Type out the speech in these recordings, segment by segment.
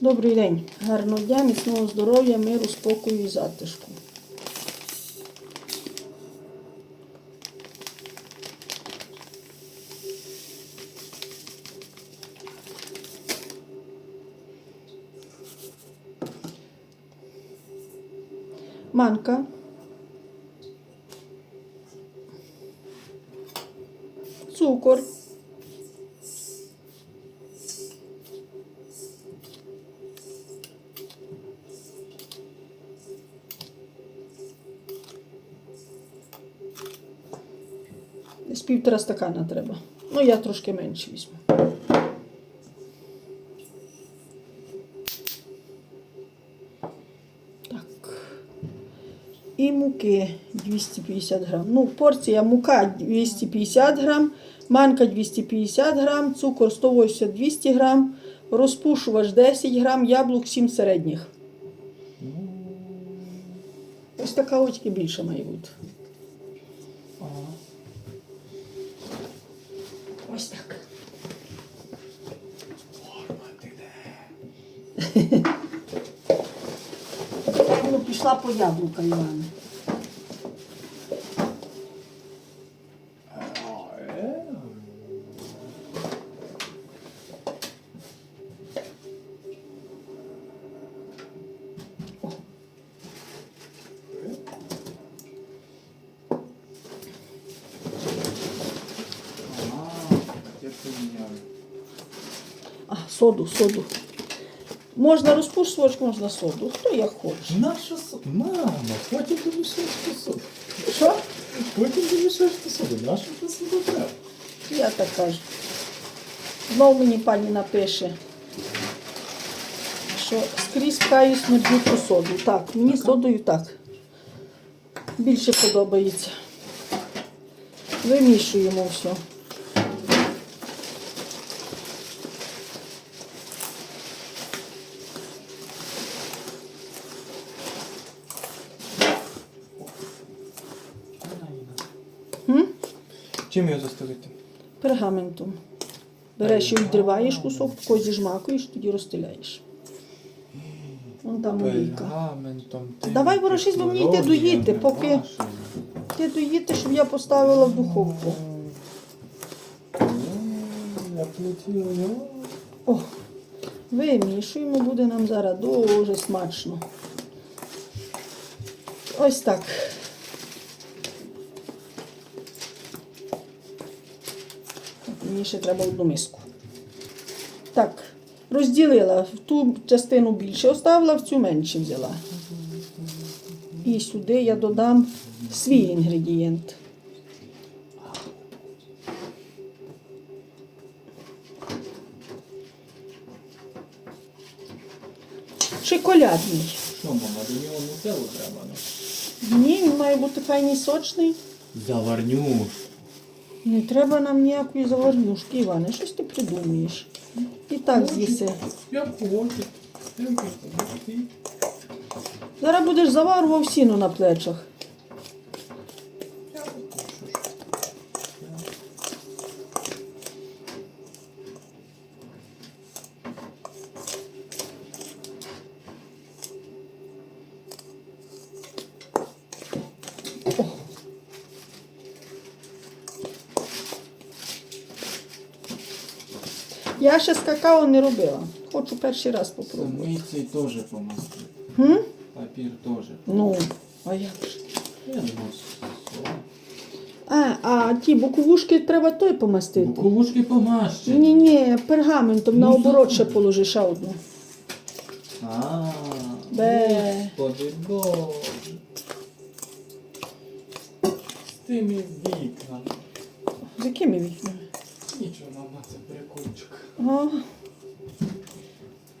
Добрий день, гарного дня, міцного здоров'я, миру, спокою і затишку. Манка. Цукор. Півтора стакана треба. Ну, я трошки менше візьму. Так. І муки 250 грам. Ну, порція мука 250 грам, манка 250 грам, цукор 180-200 грам, розпушувач 10 грам, яблук 7 середніх. Ось така очки більше має бути. Ну, пішла по яблука, Іване. Я поміняю. Соду, соду. Можна розпушувач, можна соду. Хто як хоче. Наша со... Мама, потім домішаєш посуду. Що? Потім домішаєш посуду. Наша посуду треба. Я так кажу. Знов мені пані напише, що скрізь пхаю смердючу соду. Так, мені содою так. Більше подобається. Вимішуємо все. Чим його заставити? Пергаментом. Береш і відриваєш кусок, тако зіжмакуєш, тоді розстеляєш. Вон там олійка. Пергаментом. тим, Давай ворушись, бо мені йти доїти, поки- вашими. Ти доїти, щоб я поставила в духовку. М. О, вимішуємо, буде нам зараз дуже смачно. Ось так. Мені ще треба одну миску. Так, розділила в ту частину більше оставила, в цю менше взяла. І сюди я додам свій інгредієнт. Шоколадний. Що, мама, до нього нутеллу треба? ну? Ні, він має бути файний сочний. Заварнюш. Не треба нам ніякої заварнюшки, Іване. Щось ти придумаєш. І так з'їси. Хоче. Зараз будеш заварував сіно на плечах. Я ще з какао не робила. Хочу перший раз попробувати. Цей теж помасти. Хм? Папір теж. Ну, а як ж? Я що А, а ті боковушки треба той помастити. Буковушки помащені. Ні, ні, пергаментом Ну, наоборот за- ще положи ще одну. А, Бе. Господи Боже. З тими вікнами. З якими вікнами? Нічого, мама, О,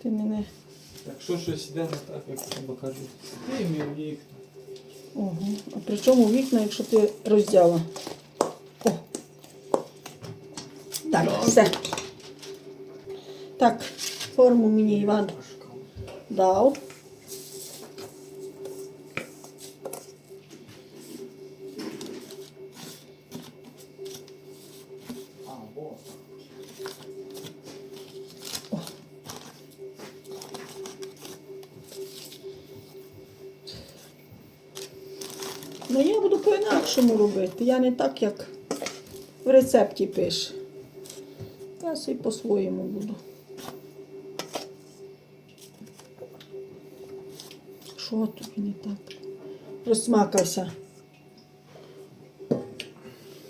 Ти мене. Якщо щось йде не так, як треба кажуть, ти мій вікна. Ого. А при чому вікна, якщо ти роздяла? О. Так, все. Так, форму мені Іван дав. А, вот. Ну я буду по-інакшому робити. Я не так, як в рецепті пише. Я собі по-своєму буду. Що тобі не так? Розсмакався.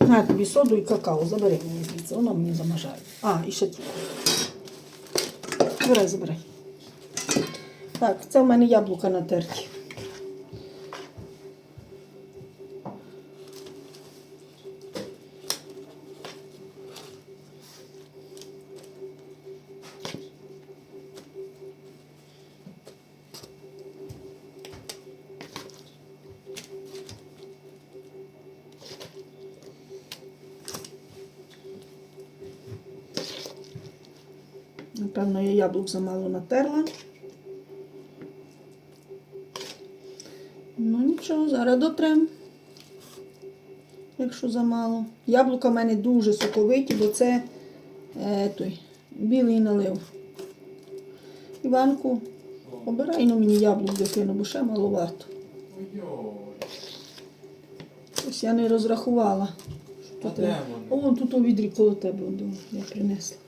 На тобі соду і какао, забери мені звідси, воно мені замажає. А, і ще цукор. Забирай, забирай. Так, це в мене яблука натерті. Напевно, я яблук замало натерла. Ну нічого, зараз дотрем. Якщо замало. Яблука в мене дуже соковиті, бо це е, той, білий налив. Іванку, обирай ну, мені яблук дитину, бо ще маловато. Ось я не розрахувала. А Тут, О, вон тут у відрі коло тебе я принесла.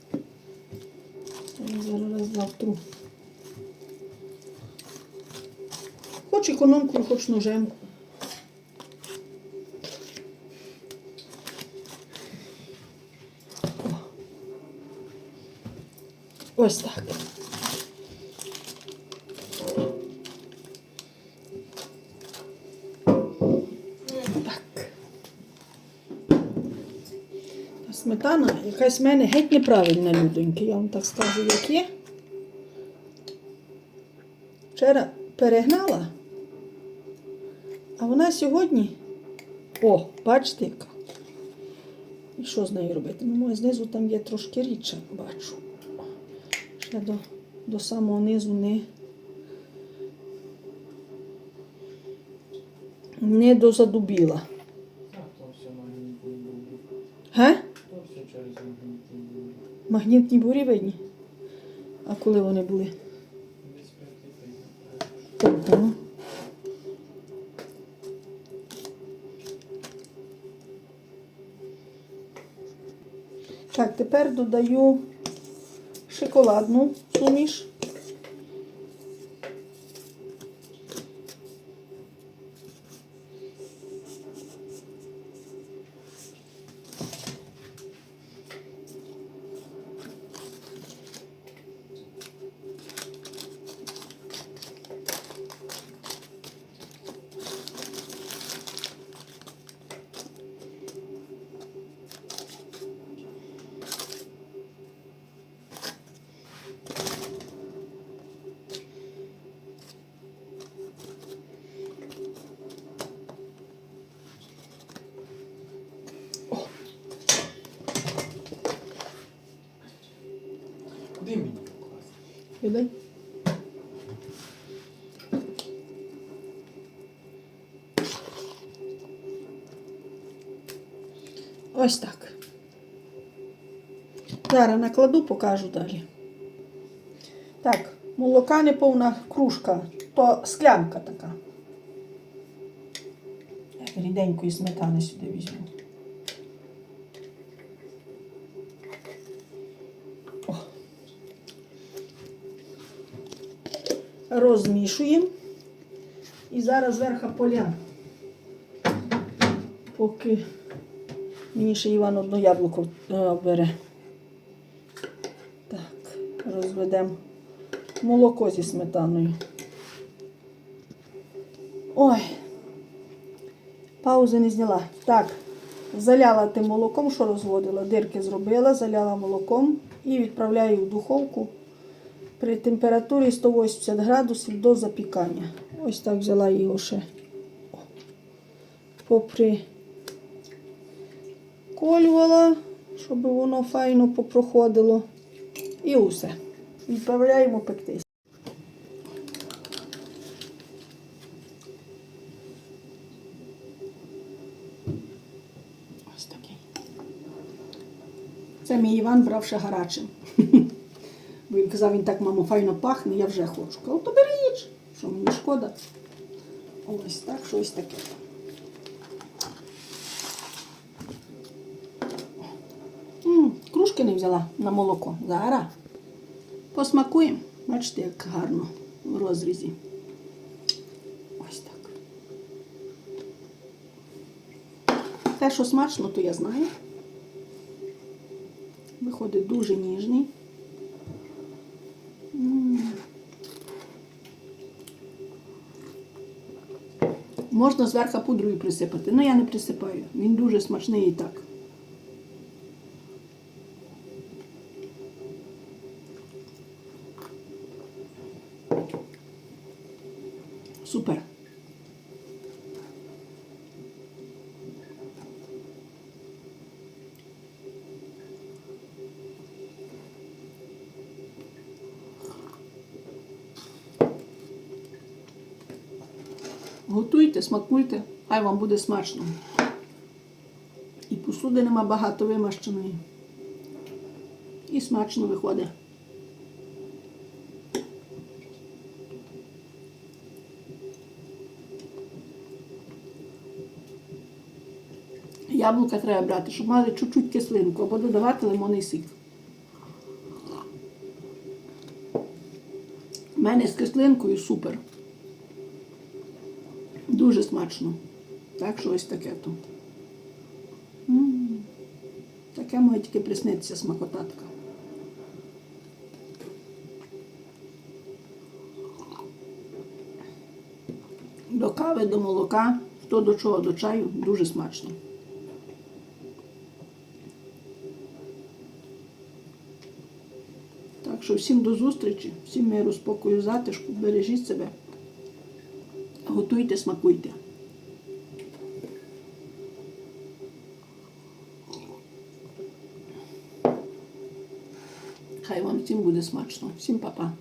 Зараз втру. Хоч економку, хоч ножем. Ось. Так. Сметана якась в мене геть неправильна, людоньки, я вам так скажу, як є. Вчора перегнала, а вона сьогодні. О, бачите яка. І що з нею робити? Ну, знизу там є трошки рідше, бачу. Ще до, до самого низу не, не дозадубіла. Так, то все магнітні були. Ге? То все через магнітні були. Магнітні бурі видні. А коли вони були? Так, тепер додаю шоколадну суміш. Куди мені покласти? Віддай. Ось так. Зараз накладу, покажу далі. Так, молока не повна кружка, то склянка така. Я ріденької сметани сюди візьму. Розмішуємо. І зараз зверху поля. Поки мені ще Іван одно яблуко е, бере. Так, розведемо молоко зі сметаною. Ой, паузи не зняла. Так, заляла тим молоком, що розводила, дирки зробила, заляла молоком і відправляю в духовку при температурі 180 градусів до запікання. Ось так взяла його ще попри колювала, щоб воно файно попроходило. І усе. Відправляємо пектись. Ось такий. Це мій Іван брав ще гарячим. Бо він казав, він так, мамо, файно пахне, я вже хочу. Кажу, то бери їж, що мені шкода. Ось так, щось таке. М-м, Кружки не взяла на молоко. Зараз. Посмакуємо. Бачите, як гарно в розрізі. Ось так. Те, що смачно, то я знаю. Виходить дуже ніжний. Можна зверху пудрою присипати, але я не присипаю. Він дуже смачний і так. Супер. Готуйте, смакуйте, хай вам буде смачно. І посуди нема багато вимащеної. І смачно виходить. Яблука треба брати, щоб мали чуть-чуть кислинку або додавати лимонний сік. У мене з кислинкою супер. Дуже смачно. Так що ось таке. М. Таке може тільки приснитися смакотатка. До кави, до молока, хто до чого, до чаю, дуже смачно. Так що всім до зустрічі, всім миру, спокою, затишку, бережіть себе. Готуйте, смакуйте. Хай вам всім буде смачно. Всім па-па.